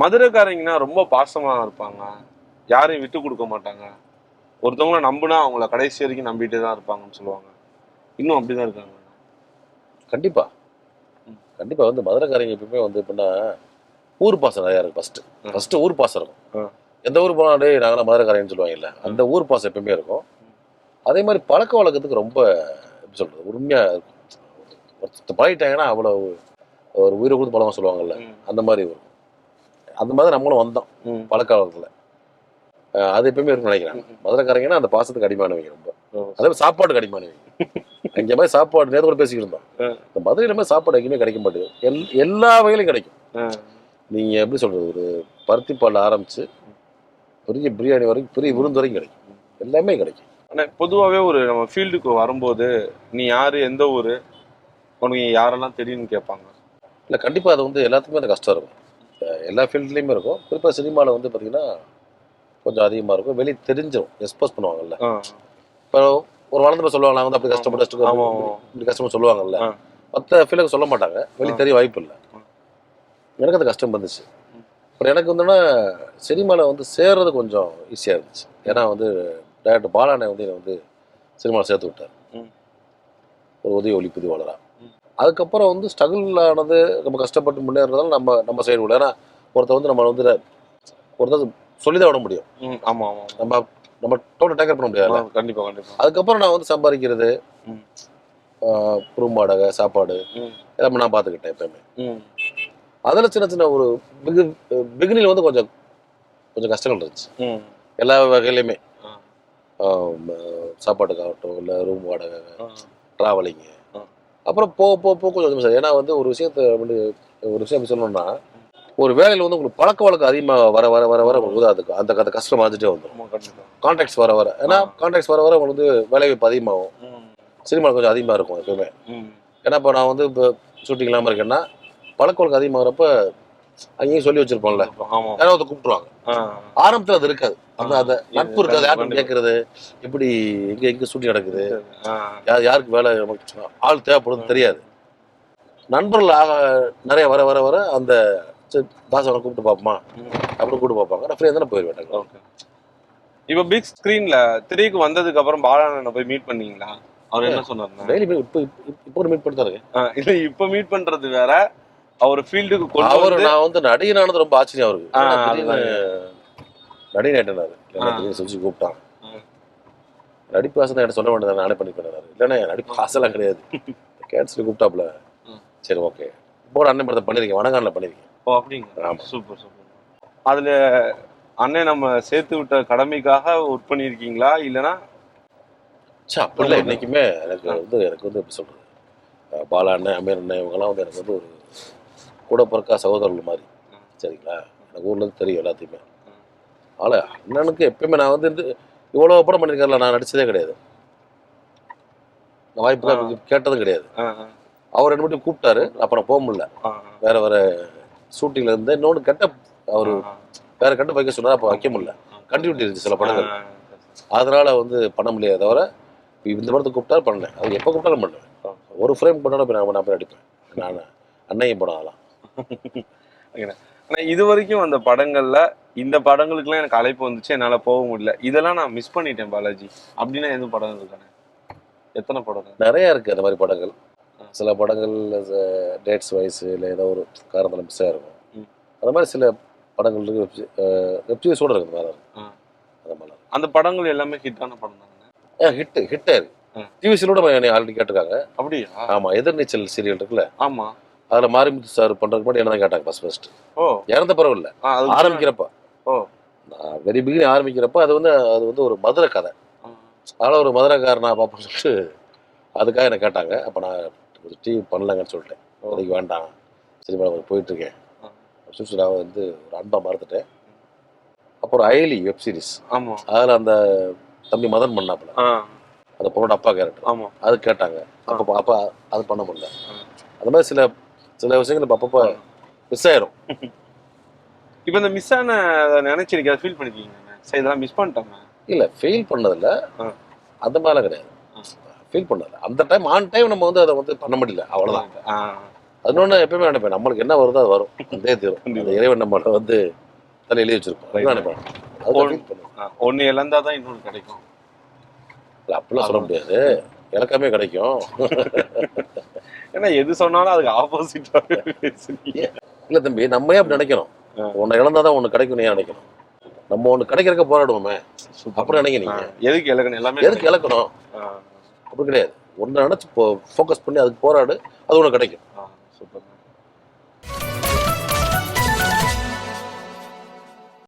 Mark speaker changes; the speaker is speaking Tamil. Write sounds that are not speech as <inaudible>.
Speaker 1: மதுரைக்காரங்கன்னா ரொம்ப பாசமா இருப்பாங்க. யாரையும் விட்டு கொடுக்க மாட்டாங்க. ஒருத்தவங்கள நம்புனா அவங்கள கடைசி வரைக்கும் நம்பிட்டே தான் இருப்பாங்கன்னு சொல்லுவாங்க. இன்னும் அப்படிதான் இருக்காங்க.
Speaker 2: கண்டிப்பா. கண்டிப்பா வந்து மதுரைக்காரங்க எப்பவுமே வந்து எப்படின்னா ஊர் பாசம் நிறையா இருக்கு ஃபர்ஸ்ட்
Speaker 1: ம்.
Speaker 2: ஃபர்ஸ்ட் ஊர் பாசம் இருக்கும். எந்த ஊர் போனாலே நாங்களாம் மதுரைக்காரங்கன்னு சொல்லுவாங்கல்ல அந்த ஊர் பாசம் எப்பவுமே இருக்கும். அதே மாதிரி பழக்க வழக்கத்துக்கு ரொம்ப எப்படி சொல்றது உண்மையா இருக்கும். பழகிட்டாங்கன்னா அவ்வளோ ஒரு உயிரை கொடுத்து பழகம் சொல்லுவாங்கல்ல. அந்த மாதிரி இருக்கும். அந்த மாதிரி நம்மளும் வந்தோம்
Speaker 1: ம்.
Speaker 2: பழக்க வழக்கத்தில் அது எப்பவுமே இருக்கும்னு நினைக்கிறேன். மதுரைக்காரங்கன்னா அந்த பாசத்துக்கு அடிமானவங்க ரொம்ப. அதே மாதிரி சாப்பாட்டுக்கு அடிமானவங்க அங்கே மாதிரி சாப்பாடு கூட பேசிக்கிட்டு இருந்தோம். இந்த மதுரையில மாதிரி சாப்பாடு எங்கேயுமே கிடைக்க மாட்டேங்குது. எல் எல்லா வகையிலும் கிடைக்கும். நீங்க எப்படி சொல்றது ஒரு பருத்தி பால் ஆரம்பிச்சு பெரிய பிரியாணி வரைக்கும் பெரிய விருந்து வரைக்கும் கிடைக்கும். எல்லாமே கிடைக்கும்.
Speaker 1: ஆனா பொதுவாவே ஒரு நம்ம ஃபீல்டுக்கு வரும்போது நீ யாரு எந்த ஊரு உனக்கு யாரெல்லாம் தெரியும்னு கேட்பாங்க?
Speaker 2: இல்லை கண்டிப்பா அது வந்து எல்லாத்துக்குமே அந்த கஷ்டம் இருக்கும். எல்லா ஃபீல்ட்லேயுமே இருக்கும். குறிப்பாக சினிமாவில் வந்து பார்த்தீங்கன்னா கொஞ்சம் அதிகமாக இருக்கும். வெளியே தெரிஞ்சிடும் எக்ஸ்போஸ் பண்ணுவாங்கல்ல. இப்போ ஒரு வளர்ந்து போய் சொல்லுவாங்க நாங்கள் வந்து அப்படி கஷ்டப்பட்டு. இப்படி கஷ்டப்பட்டு சொல்லுவாங்கல்ல. மற்ற ஃபீலுக்கு சொல்ல மாட்டாங்க. வெளியே தெரிய வாய்ப்பு இல்லை. எனக்கு அந்த கஷ்டம் வந்துச்சு. அப்புறம் எனக்கு வந்துன்னா சினிமாவில் வந்து சேர்றது கொஞ்சம் ஈஸியாக இருந்துச்சு. ஏன்னா வந்து டேரக்டர் பாலானை வந்து என்னை வந்து சினிமாவில் சேர்த்து விட்டார். ஒரு உதவி ஒளிப்பதிவாளரா
Speaker 1: ம்.
Speaker 2: அதுக்கப்புறம் வந்து ஸ்ட்ரகிள் ஆனது நம்ம கஷ்டப்பட்டு முன்னேறதால நம்ம நம்ம சைடு விட ஏன்னா ஒருத்தர் வந்து நம்ம வந்து ஒருத்தர் சொல்லி தான் விட முடியும்
Speaker 1: ம், ஆமா ஆமா ஆமா.
Speaker 2: நம்ம நம்ம டோட்டல் டேக்கர் பண்ண முடியாது
Speaker 1: ஆ, கண்டிப்பா கண்டிப்பா
Speaker 2: அதுக்கப்புறம் நான் வந்து சம்பாதிக்கிறது வாடகை சாப்பாடு. எல்லாமே நான் பார்த்துக்கிட்டேன் எப்பயுமே
Speaker 1: ம்.
Speaker 2: அதில் சின்ன சின்ன ஒரு பிகு பிகினில் வந்து கொஞ்சம் கொஞ்சம் கஷ்டங்கள் இருந்துச்சு. எல்லா வகையிலையுமே சாப்பாட்டுக்காகட்டும் இல்லை ரூம் வாடகை. ட்ராவலிங்கு. அப்புறம் போக போக போக கொஞ்சம் கொஞ்சம் சரி. ஏன்னா வந்து ஒரு விஷயத்த வந்து ஒரு விஷயம் சொல்லணும்னா ஒரு வேலையில் வந்து உங்களுக்கு பழக்க வழக்கம் அதிகமாக வர வர வர வர உங்களுக்கு வந்து அதுக்கு அந்த அந்த கஷ்டம் வந்துட்டே வந்துடும் கான்டாக்ட்ஸ் வர வர. ஏன்னா. கான்டாக்ட்ஸ் வர வர உங்களுக்கு வந்து வேலை வாய்ப்பு அதிகமாகும்.
Speaker 1: ம்.
Speaker 2: சினிமா கொஞ்சம் அதிகமாக இருக்கும் எப்பவுமே
Speaker 1: ம்.
Speaker 2: ஏன்னா இப்போ நான் வந்து இப்போ ஷூட்டிங் இல்லாமல் இருக்கேன்னா பழக்க வழக்கம் அதிகமாகிறப்ப அங்கேயும் சொல்லி வச்சிருப்போம்ல. யாராவது ஒருத்தர் கூப்பிட்டுருவாங்க. ஆரம்பத்தில் அது இருக்காது. அந்த
Speaker 1: ஆ.
Speaker 2: அந்த நட்பு இருக்காது
Speaker 1: கண்டிப்பா.
Speaker 2: கேட்கறது எப்படி எங்க எங்க ஷூட்டிங் நடக்குது. யார் யாருக்கு வேலை நமக்கு ஆள் தேவைப்படுது தெரியாது. நண்பர்கள் ஆக- நிறைய வர வர வர அந்த தாசவனை கூப்பிட்டு பார்ப்போமா?
Speaker 1: ம்.
Speaker 2: அப்படி கூப்பிட்டு பார்ப்பாங்க. நான் ஃப்ரீயாக தானே போயிடுவேன்
Speaker 1: ஓகே. இப்ப பிக் ஸ்கிரீன்ல திரைக்கு வந்ததுக்கு அப்புறம் பாலாண்ணனை போய் மீட் பண்ணீங்களா? அவர் என்ன சொன்னாருன்னா?
Speaker 2: டெய்லி இப்போ இப்போ மீட்
Speaker 1: ஆ, இல்ல இப்ப மீட் பண்றது வேற. அவர் ஃபீல்டுக்கு கொண்டு
Speaker 2: அவர் நான் வந்து நடிகனானது ரொம்ப ஆச்சரியம் அவருக்கு. நடிகன் இல்லைன்னா
Speaker 1: ஆ.
Speaker 2: திடீர்னு சொல்லி கூப்பிட்டான். நடிப்பு ஆசை தான் என்கிட்ட சொல்ல வேண்டியது நானே பண்ணி பண்ணாரு இல்லைன்னா என் நடிப்பு ஆசைலாம் கிடையாது. கேன்சல் கூப்பிட்டாப்ல. சரி ஓகே. போட அண்ணன் படத்தை பண்ணியிருக்கேன் வடங்கானில் பண்ணியிருக்கேன்
Speaker 1: ஓ அப்படிங்க
Speaker 2: ஆமா.
Speaker 1: Super super. அதுல அண்ணன் நம்ம சேர்த்து விட்ட கடமைக்காக ஒர்க் பண்ணியிருக்கீங்களா? இல்லனா
Speaker 2: சே அப்படிலாம் என்றைக்குமே எனக்கு வந்து எனக்கு வந்து எப்படி சொல்கிறது பாலா அண்ணன் அமீர் அண்ணன் இவங்கெல்லாம் வந்து எனக்கு வந்து ஒரு கூட பிறக்கா சகோதரர்கள் மாதிரி. சரிங்களா? எனக்கு ஊர்ல இருந்து தெரியும் எல்லாத்தையுமே. அதனால் அண்ணனுக்கு எப்பயுமே நான் வந்து இவ்வளோ படம் பண்ணியிருக்காருல நான் நடிச்சதே கிடையாது. நான் வாய்ப்பு கேட்டதும் கிடையாது. அவர் ரெண்டு மட்டும் கூப்பிட்டாரு அப்புறம் போக முடியல. வேற வேற ஷூட்டிங்ல இருந்து இன்னொன்று கெட்ட அவர் வேற கெட்ட வைக்க சொன்னார் அப்போ வைக்க முடியல. கண்டினியூட்டி இருந்துச்சு சில படங்கள். அதனால வந்து பண்ண முடியாது தவிர இந்த படத்துக்கு கூப்பிட்டா பண்ணேன் அது எப்போ கூப்பிட்டாலும் பண்ணுவேன். ஒரு ஃப்ரேம் பண்ணாலும் நான் நான் போய் நடிப்பேன். நான் அன்னையும் படம் ஆகலாம்
Speaker 1: ஆனா இது வரைக்கும் அந்த படங்கள்ல இந்த படங்களுக்குலாம் எனக்கு அழைப்பு வந்துச்சு என்னால போக முடியல. இதெல்லாம் நான் மிஸ் பண்ணிட்டேன் பாலாஜி. அப்படின்னா எதுவும் படம் இருக்கானே எத்தனை படம்
Speaker 2: நிறைய இருக்கு அந்த மாதிரி படங்கள். சில படங்கள் டேட்ஸ் வைஸ் இல்லை ஏதோ ஒரு காரணத்தில் மிஸ் ஆயிருக்கும்.
Speaker 1: ம்.
Speaker 2: அந்த மாதிரி சில படங்கள் இருக்கு வெப்சீரிஸோட இருக்கு அந்த மாதிரி.
Speaker 1: ஆ.
Speaker 2: அந்த மாதிரி.
Speaker 1: அந்த படங்கள் எல்லாமே ஹிட்டான படம் தானே?
Speaker 2: ஹிட் ஹிட் ஆயிருக்கு
Speaker 1: ஆ.
Speaker 2: டிவிசிலோட ஆல்ரெடி கேட்டிருக்காங்க.
Speaker 1: அப்படியா?
Speaker 2: ஆமா எதிர்நீச்சல் சீரியல் இருக்குல்ல?
Speaker 1: ஆமா.
Speaker 2: அதுல மாரிமுத்து சார் பண்றதுக்கு முன்னாடி என்ன தான் கேட்டாங்க ஃபர்ஸ்ட் ஃபர்ஸ்ட்
Speaker 1: ஓ.
Speaker 2: இறந்த
Speaker 1: அது
Speaker 2: ஆரம்பிக்கிறப்ப.
Speaker 1: ஓ.
Speaker 2: நான் வெரி பிகினிங் ஆரம்பிக்கிறப்ப அது வந்து அது வந்து ஒரு மதுரை கதை. அதனால் ஒரு மதுரைக்காரனா பார்ப்போம்னு சொல்லிட்டு அதுக்காக என்னை கேட்டாங்க. அப்போ நான் டிவி பண்ணலங்கன்னு சொல்லிட்டேன். அதுக்கு வேண்டாம். சினிமா போயிட்டு இருக்கேன்.
Speaker 1: ஆ.
Speaker 2: அப்படின்னு நான் வந்து ஒரு அன்பா மறந்துட்டேன். அப்புறம் அயலி வெப் சீரிஸ்
Speaker 1: ஆமா.
Speaker 2: அதில் அந்த தம்பி மதன் பண்ணாப்புல. அந்த பொண்ணோட அப்பா கேரக்டர்
Speaker 1: ஆமா.
Speaker 2: அது கேட்டாங்க. அப்போ அப்போ அது பண்ண முடியல. அந்த மாதிரி சில சில விஷயங்கள் இப்போ அப்பப்போ மிஸ் ஆயிரும். <laughs>
Speaker 1: இப்ப இந்த மிஸ் ஆன நினைச்சிருக்கேன் அதை ஃபீல் பண்ணிருக்கீங்க சரி இதெல்லாம் மிஸ் பண்ணிட்டோங்க
Speaker 2: இல்லை ஃபெயில் பண்ணதில்ல. அந்த மாதிரிலாம் கிடையாது. ஃபீல் பண்ணதில்ல. அந்த டைம் ஆன் டைம் நம்ம வந்து அதை வந்து பண்ண முடியல அவ்வளோதான் இன்னொன்று எப்பயுமே நினைப்பேன் நம்மளுக்கு என்ன வருதோ அது வரும். அதே தீரும். அந்த இறைவன் நம்மளை வந்து தலை எழுதி வச்சிருப்போம் நினைப்பேன்.
Speaker 1: ஒன்னு இழந்தா தான் இன்னொன்னு கிடைக்கும்.
Speaker 2: இல்ல, அப்படிலாம் சொல்ல முடியாது. இலக்கமே கிடைக்கும். <laughs>
Speaker 1: ஏன்னா எது சொன்னாலும் அதுக்கு ஆப்போசிட்டா
Speaker 2: இல்ல தம்பி நம்ம ஏன் அப்படி நினைக்கிறோம்
Speaker 1: ஆ.
Speaker 2: உன்னை இழந்தாதான் ஒண்ணு கிடைக்கும் ஏன் நினைக்கிறோம் நம்ம ஒண்ணு கிடைக்கிறக்க போராடுவோமே. அப்படி நினைக்க
Speaker 1: ஆ,
Speaker 2: நீங்க?
Speaker 1: எதுக்கு இலக்கணும் எல்லாமே
Speaker 2: எதுக்கு இழக்கணும்? அப்படி கிடையாது. ஒன்று நினைச்சு ஃபோக்கஸ் பண்ணி அதுக்கு போராடு. அது உனக்கு கிடைக்கும்.
Speaker 1: சூப்பர்.